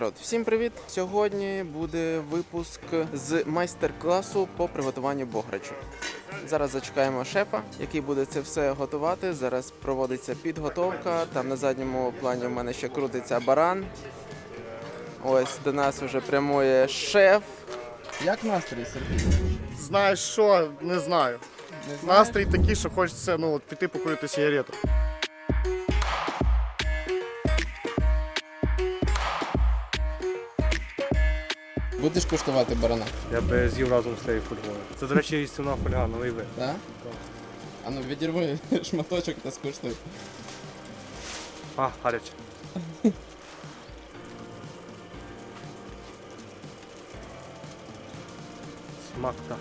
Народ, всім привіт! Сьогодні буде випуск з майстер-класу по приготуванню бограчу. Зараз зачекаємо шефа, який буде це все готувати. Зараз проводиться підготовка. Там на задньому плані в мене ще крутиться баран. Ось до нас вже прямує шеф. Як настрій, Сергій? Знаєш що, не знаю. Не Настрій такий, що хочеться ну, от, піти покурити сигарету. Будеш куштувати барана? Я би з'їв разом з цією фольгою. Це, до речі, істинна фольга, ну і ви. Так? А ну відірви шматочок та скуштуй. А, гаряче. Смак так.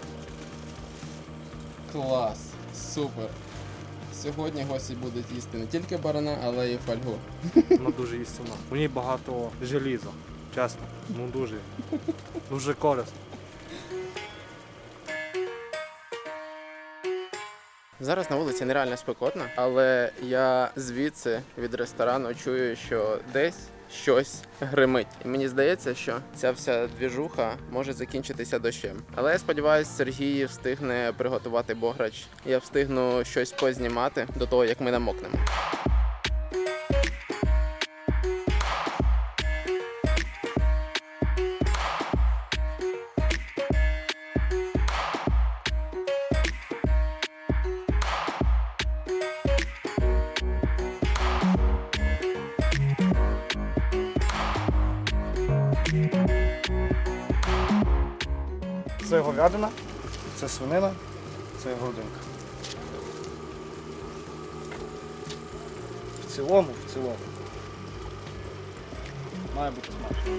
Клас, супер. Сьогодні гості будуть їсти не тільки барана, але й фольгу. Вона дуже істинна. У ній багато желіза. Чесно. Ну дуже. Дуже корисно. Зараз на вулиці нереально спекотно, але я звідси від ресторану чую, що десь щось гримить. І мені здається, що ця вся двіжуха може закінчитися дощем. Але я сподіваюся, Сергій встигне приготувати бограч. Я встигну щось познімати до того, як ми намокнемо. Це свинина, це грудинка. В цілому, в цілому. Має бути смачно.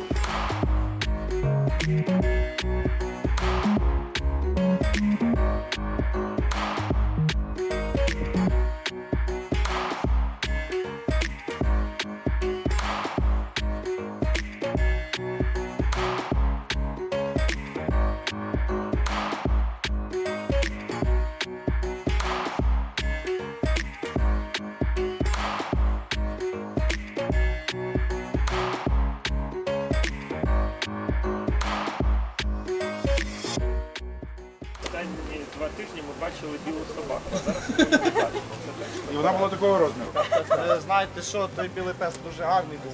Два ми бачили білу собаку. а Зараз ми не бачимо. І вона була такого розміру. Е, Знаєте що, той білий пес дуже гарний був.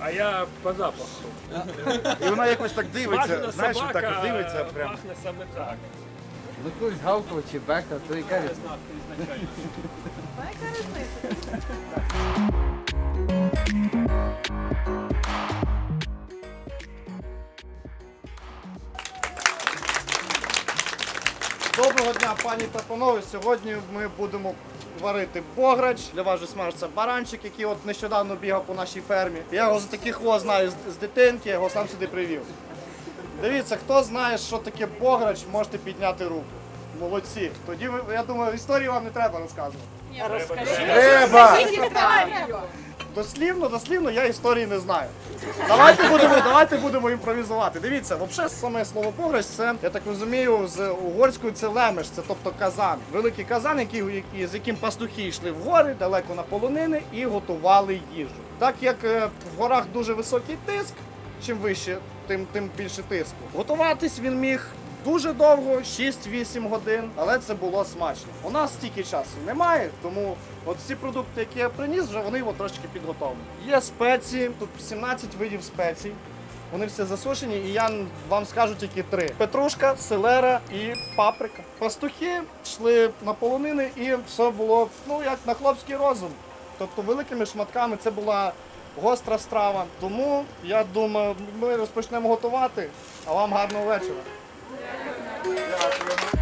А я по запаху. І вона якось так дивиться, Смажена знаєш, собака так дивиться прям. пахне саме так. Ну хтось гавкав чи бекав, то яка різниця? Знак ізначально. Доброго дня, пані та панове. Сьогодні ми будемо варити бограч. Для вас же смажиться баранчик, який от нещодавно бігав по нашій фермі. Я його за таких во знаю з, з дитинки, я його сам сюди привів. Дивіться, хто знає, що таке бограч, можете підняти руку. Молодці. Тоді ви, я думаю, історію вам не треба розказувати. Треба! Дослівно, дослівно я історії не знаю. Давайте будемо, давайте будемо імпровізувати. Дивіться, взагалі саме слово пограч, це я так розумію, з угорською це лемеш, це тобто казан. Великий казан, який- з яким пастухи йшли в гори, далеко на полонини і готували їжу. Так як е, в горах дуже високий тиск, чим вище, тим, тим більше тиску. Готуватись він міг дуже довго, 6-8 годин, але це було смачно. У нас стільки часу немає, тому от ці продукти, які я приніс, вже вони от трошки підготовлені. Є спеції, тут 17 видів спецій. Вони всі засушені, і я вам скажу тільки три: петрушка, селера і паприка. Пастухи йшли на полонини, і все було ну як на хлопський розум. Тобто великими шматками це була гостра страва. Тому я думаю, ми розпочнемо готувати. А вам гарного вечора. Ну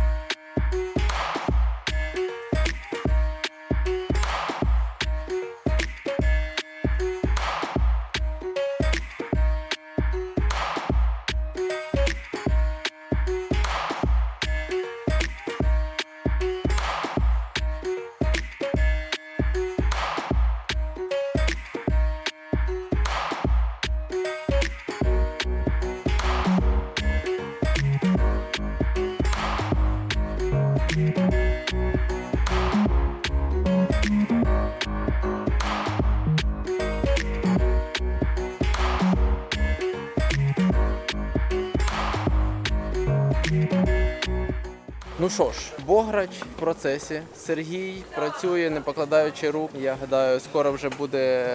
що ж, Бограч в процесі. Сергій працює, не покладаючи рук. Я гадаю, скоро вже буде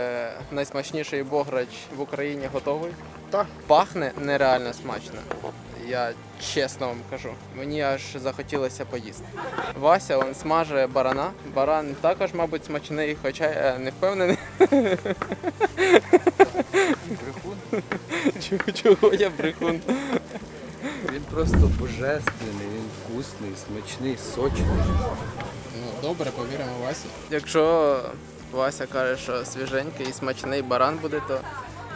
найсмачніший Бограч в Україні готовий. Так. Пахне нереально смачно. Я чесно вам кажу, мені аж захотілося поїсти. Вася он смаже барана. Баран також, мабуть, смачний, хоча я не впевнений. Брехун. Чого- я брехун. Він просто божественний, він вкусний, смачний, сочний. Ну, добре, повіримо Васі. Якщо Вася каже, що свіженький і смачний баран буде, то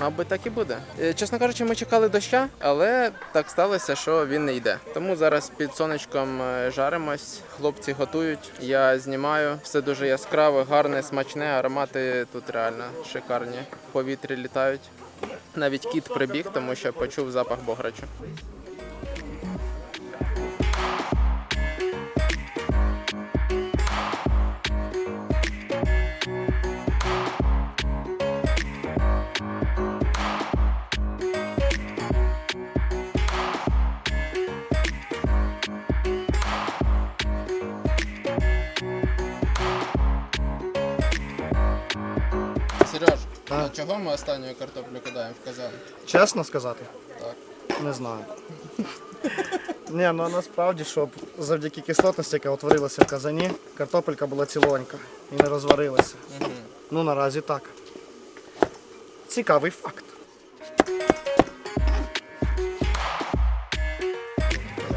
мабуть так і буде. Е, Чесно кажучи, ми чекали доща, але так сталося, що він не йде. Тому зараз під сонечком е, жаримось, хлопці готують. Я знімаю. Все дуже яскраве, гарне, смачне. Аромати тут реально шикарні. В повітрі літають. Навіть кіт прибіг, тому що почув запах бограчу. Чого ми останню картоплю кидаємо в казан? Чесно сказати? Так. Не знаю. Ні, ну насправді, щоб завдяки кислотності, яка утворилася в казані, картопелька була цілонька і не розварилася. Ну наразі так. Цікавий факт.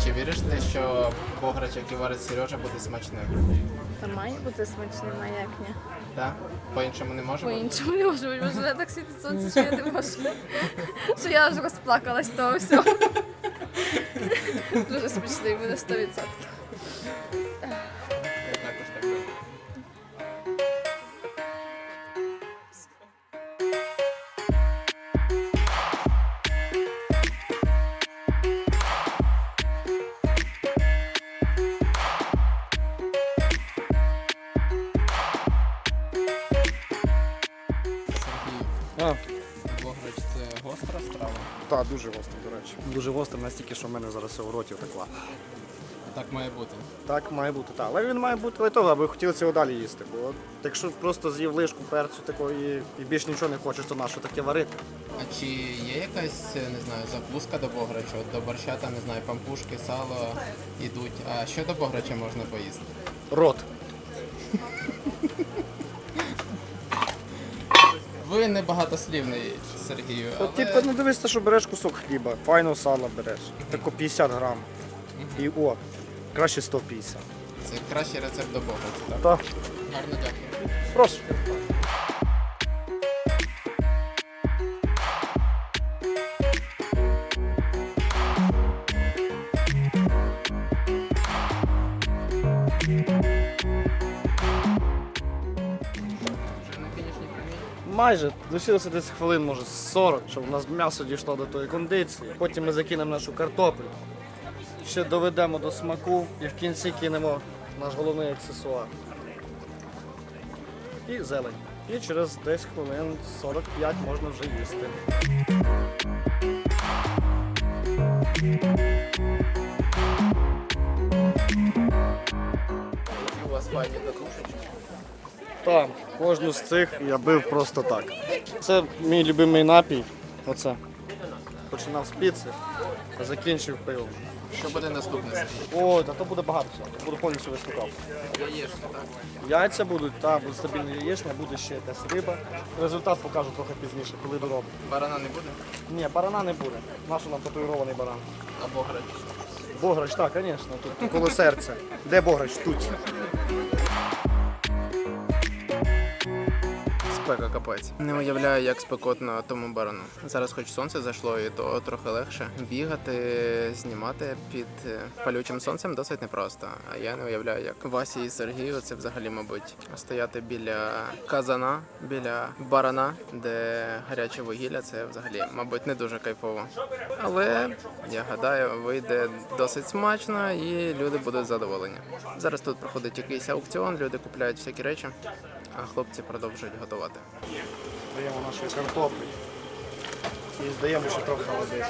Чи віриш ти, що бограч, який варить Сережа, буде смачним? Та має бути смачним, а як ні? Так? По-іншому не може бути? По-іншому не може бути, може так світить сонце, що я не можу. Що я аж розплакалась того всього. Дуже смачний буде 100%. Так, дуже гостро, до речі. Дуже гостро, настільки, що в мене зараз все в роті втекла. Так має бути. Так має бути, так. Але він має бути лайтовий, аби хотілося його далі їсти. Бо якщо просто з'їв лишку перцю такої і більш нічого не хочеш, то на що таке варити? А чи є якась, не знаю, закуска до бограча? От до борща, там, не знаю, пампушки, сало ідуть. А що до бограча можна поїсти? Рот. Ви не багатослівний, Сергію. Але... типу, ну дивишся, що береш кусок хліба, файного сала береш. Тако 50 грам. І о, краще 150. Це кращий рецепт до Бога. Так, Гарно дякую. прошу. Майже лишилося десь хвилин, може 40, щоб у нас м'ясо дійшло до тої кондиції. Потім ми закинемо нашу картоплю. Ще доведемо до смаку і в кінці кинемо наш головний аксесуар. І зелень. І через десь хвилин 45 можна вже їсти. Які у вас файні татушечки. Так, кожну з цих я бив просто так. Це мій любимий напій. Оце. Починав з піци, а закінчив пивом. Що буде наступне? Ой, та то буде багато всього. Буду повністю виступав. Яєшня, так? Яйця будуть, так, буде стабільна яєчня, буде ще якась риба. Результат покажу трохи пізніше, коли дороблю. Барана не буде? Ні, барана не буде. Нащо нам татуїрований баран? А бограч? Бограч, так, звісно, тут коло серця. Де Бограч? Тут. Спека капець. Не уявляю, як спекотно тому барану. Зараз хоч сонце зайшло, і то трохи легше. Бігати, знімати під е, палючим сонцем досить непросто. А я не уявляю, як Васі і Сергію це взагалі, мабуть, стояти біля казана, біля барана, де гаряче вугілля, це взагалі, мабуть, не дуже кайфово. Але я гадаю, вийде досить смачно і люди будуть задоволені. Зараз тут проходить якийсь аукціон, люди купляють всякі речі, а хлопці продовжують готувати. Даємо нашої картоплі. І здаємо ще трохи води.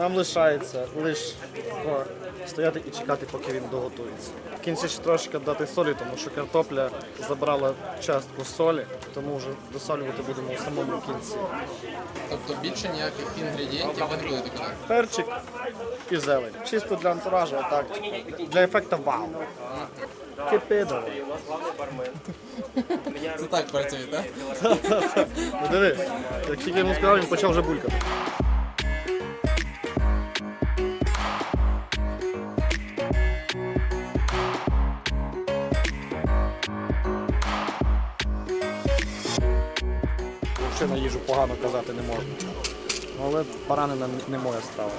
Нам лишається лише стояти і чекати, поки він доготується. В кінці ще трошки дати солі, тому що картопля забрала частку солі, тому вже досолювати будемо в самому кінці. Тобто більше ніяких інгредієнтів ви не будете казати? Перчик і зелень. Чисто для антуражу, а так, для ефекту вау. Кипидово. Це так працює, так? Ну диви, як тільки йому сказав, він почав вже булькати. Погано казати не можна. Ну, Але баранина не моя страва.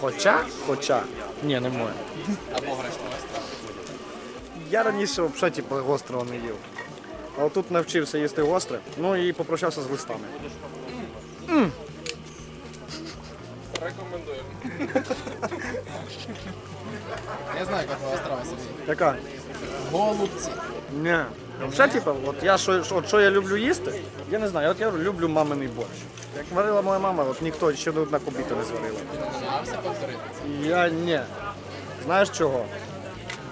Хоча, хоча, ні, не моя. А бограч на страва? Я раніше взагалі типу, гострого не їв. А тут навчився їсти гостре, ну і попрощався з листами. Рекомендую. Я знаю, як твоя страва Сергій. Яка? Голубці. Ні. Взагалі, типу, от я що, от що я люблю їсти, я не знаю, от я люблю маминий борщ. Як варила моя мама, от ніхто ще не одна кубіта не зварила. Намагався повторити це. Я ні. Знаєш чого?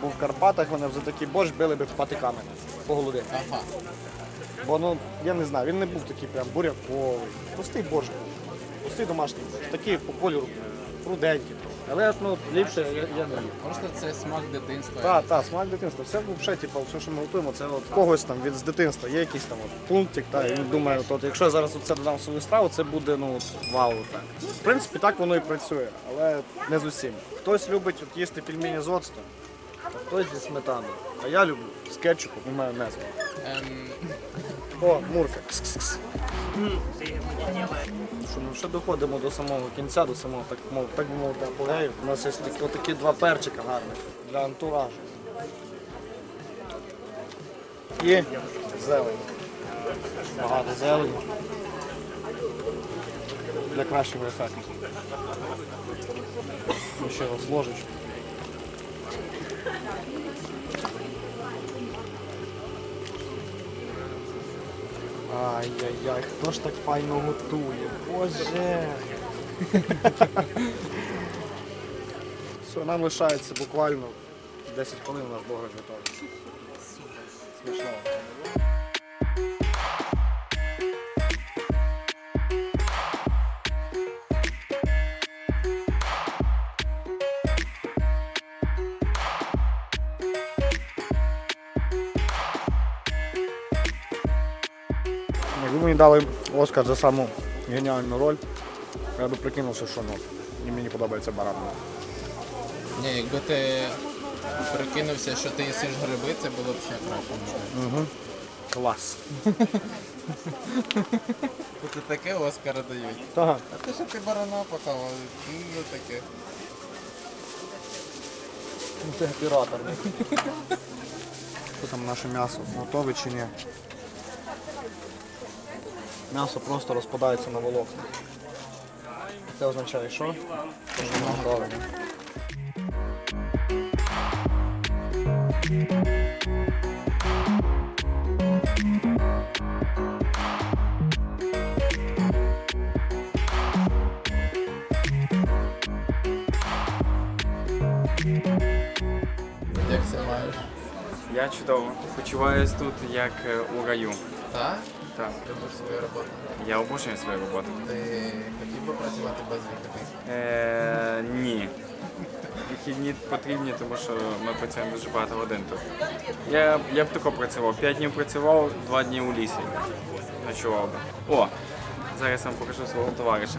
Бо в Карпатах вони за такий борщ били би патиками по голові. Ага. Бо ну, я не знаю, він не був такий прям буряковий. Простий борщ був. Простий домашній борщ. Такий по кольору руденький. Але ну, ліпше я, я не їв. Просто це смак дитинства. Так, так, смак дитинства. Все взагалі, типу, все, що ми готуємо, це от когось там від з дитинства. Є якийсь там от пунктик, та, і він думає, от, от, якщо я зараз це додам в свою страву, це буде ну, от, вау. Так. В принципі, так воно і працює, але не з усім. Хтось любить от, їсти пельмені з оцтом, а хтось зі сметаною. А я люблю з кетчупом і майонезом. Ем, О, Мурка. Кс-кс-кс. Що ми вже доходимо до самого кінця, до самого так мов, так мовити, апогею. У нас є такі, два перчика гарних для антуражу. І зелень. Багато зелені. Для кращого ефекту. Ще раз ложечку. Ай-яй-яй, хто ж так файно готує? Боже. Все, нам лишається буквально 10 хвилин у нас бограч готовий. Смішно. Дали Оскар за саму геніальну роль, я би прикинувся, що ну, і мені подобається баранина. ні, якби ти прикинувся, що ти їсиш гриби, це було б ще краще. можливо. Клас. І таке Оскара дають. Так. А ти що ти барана показав? Ну таке. Це оператор. Що там наше м'ясо? Готове чи ні? М'ясо просто розпадається на волокна. Це означає що? Що воно готове. Як це маєш? Я чудово. Почуваюсь тут як е, у раю. Так? Так. Любиш свою роботу. Я обожнюю свою роботу. Ти хотів би працювати без вихідних? Е, ні. Вихідні потрібні, тому що ми працюємо дуже багато годин тут. Я, я б тако працював. П'ять днів працював, два дні у лісі. Ночував би. О! Зараз я вам покажу свого товариша.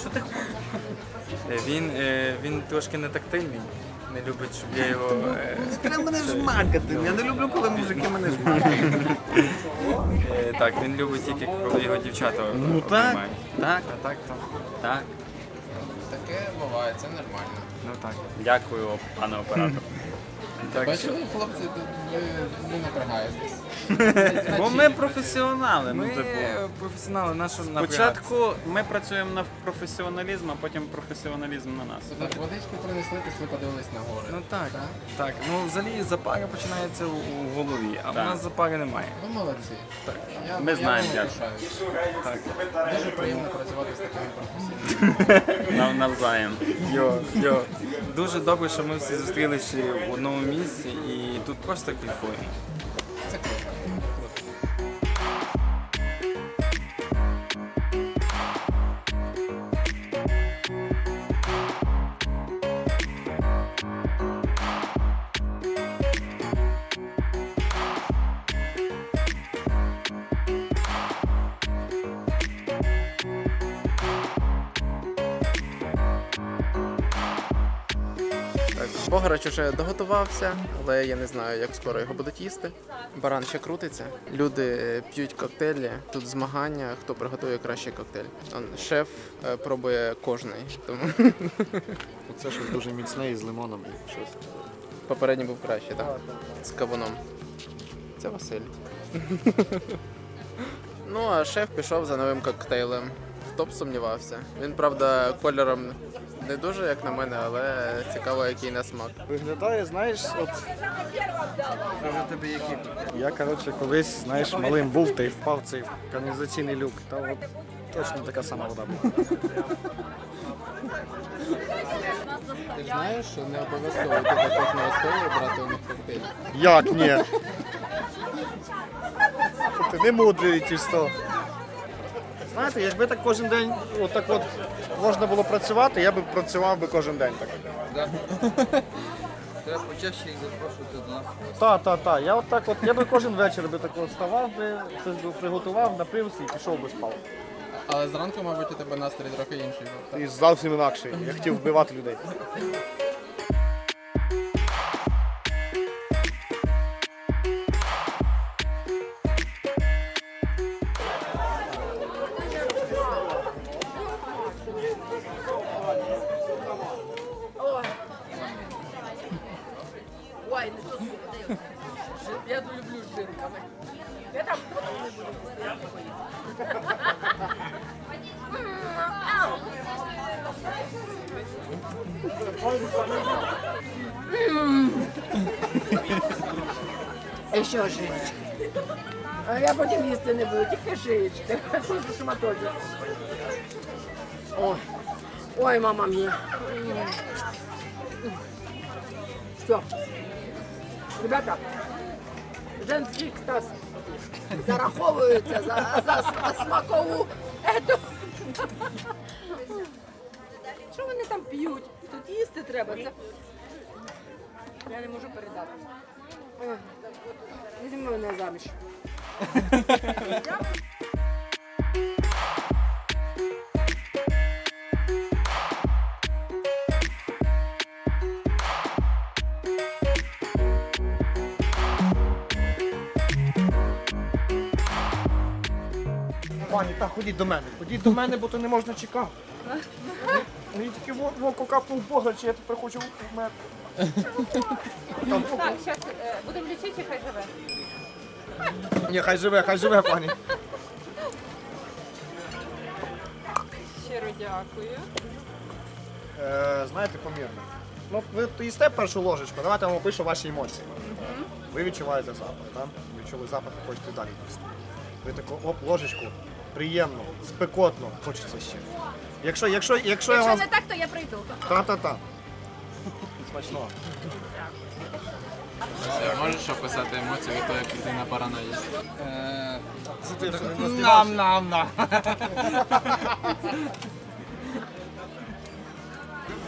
Що ти? Він, е, він трошки не тактильний. Не любить, щоб я його. Е, Треба мене жмакати. Я не люблю, коли мужики мене жмакають. Е, Так, він любить тільки, коли його дівчата ну, так, так. А так то так. Таке буває, це нормально. Ну так. Дякую, пане оператор. Так що Бачили, хлопці, ви не напрягаєтесь. Бо ми професіонали. ми Ну, типу. професіонали нашого. Спочатку ми працюємо на професіоналізм, а потім професіоналізм на нас. Так, водички принесли, пішли подивились на гори. Ну так, так. Ну взагалі запара починається у, у голові, а в нас запари немає. Ви молодці. Так. Я, Ми знаємо, як. Так. Дуже приємно працювати з такими професіоналами. Навзаєм. Йо, йо. Дуже добре, що ми всі зустрілися в одному місці і тут просто кайфуємо. Це круто. Бограч уже доготувався, але я не знаю, як скоро його будуть їсти. Баран ще крутиться. Люди е, п'ють коктейлі. Тут змагання, хто приготує кращий коктейль. Шеф е, пробує кожний. Тому Це щось дуже міцне і з лимоном. і Щось. попередній був кращий, так? З кавуном. Це Василь. ну, а шеф пішов за новим коктейлем. Хто б сумнівався. Він, правда, кольором не дуже, як на мене, але цікаво, який на смак. Виглядає, знаєш, от. Я, коротше, колись, знаєш, малим був та й впав в цей каналізаційний люк. Та от точно така сама вода була. Ти знаєш, що не обов'язково до кожного столу брати у них коктейль. Як ні? Ти не мудрий ті сто. Знаєте, якби так кожен день отак от можна було працювати, я би працював би кожен день так. Треба почаще їх запрошувати до нас. Так, так, так. Я от так от, я би кожен вечір би так от вставав би, щось би приготував, напився і пішов би спав. Але зранку, мабуть, у тебе настрій трохи інший був. так? І зовсім інакший. Я хотів вбивати людей. І що шиєчки? А я потім їсти не буду, тільки шиєчки. Просто шматочок. Ой, ой, мама мія. Все. Ребята, женський екстаз зараховується за, за см- смакову. ету. Що вони там п'ють? Тут їсти треба. Це... Я не можу передати. Ой, Візьми мене заміж. Пані, так, ходіть до мене. Ходіть до мене, бо то не можна чекати. Мені тільки в в око капнув погляд, чи я тепер хочу вмерти. Так, зараз будемо лічити, хай живе. Ні, хай живе, хай живе, пані. Щиро дякую. Е, знаєте, помірно. Ну, ви їсте першу ложечку, давайте я вам опишу ваші емоції. Ви відчуваєте запах, так? Ви відчули запах і хочете далі їсти. Ви таку оп, ложечку, приємно, спекотно, хочеться ще. Якщо, якщо, якщо я Якщо вам. не так, то я прийду. Та-та-та. Смачного. Можеш описати емоції від того, як людина барана їсть? Нам, нам, нам.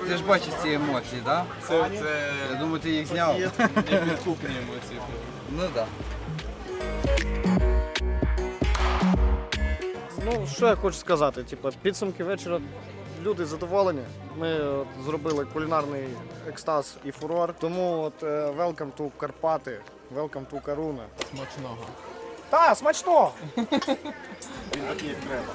Ти ж бачиш ці емоції, так? Це, це Я думаю, ти їх зняв. непідкупні емоції. Ну так. Ну, що я хочу сказати? Типу, підсумки вечора люди задоволені. Ми от, зробили кулінарний екстаз і фурор. Тому от е, welcome to Карпати, welcome to Каруна. Смачного. Та, смачно! Він такий, як треба.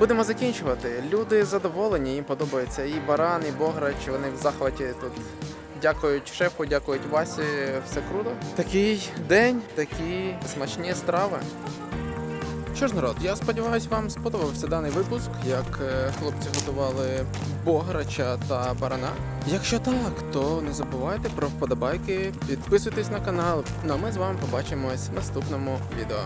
Будемо закінчувати. Люди задоволені, їм подобається і баран, і бограч. Вони в захваті тут. Дякують шефу, дякують Васі, все круто. Такий день, такі смачні страви. Що ж, народ, я сподіваюся, вам сподобався даний випуск, як е, хлопці готували бограча та барана. Якщо так, то не забувайте про вподобайки, підписуйтесь на канал. Ну а ми з вами побачимось в наступному відео.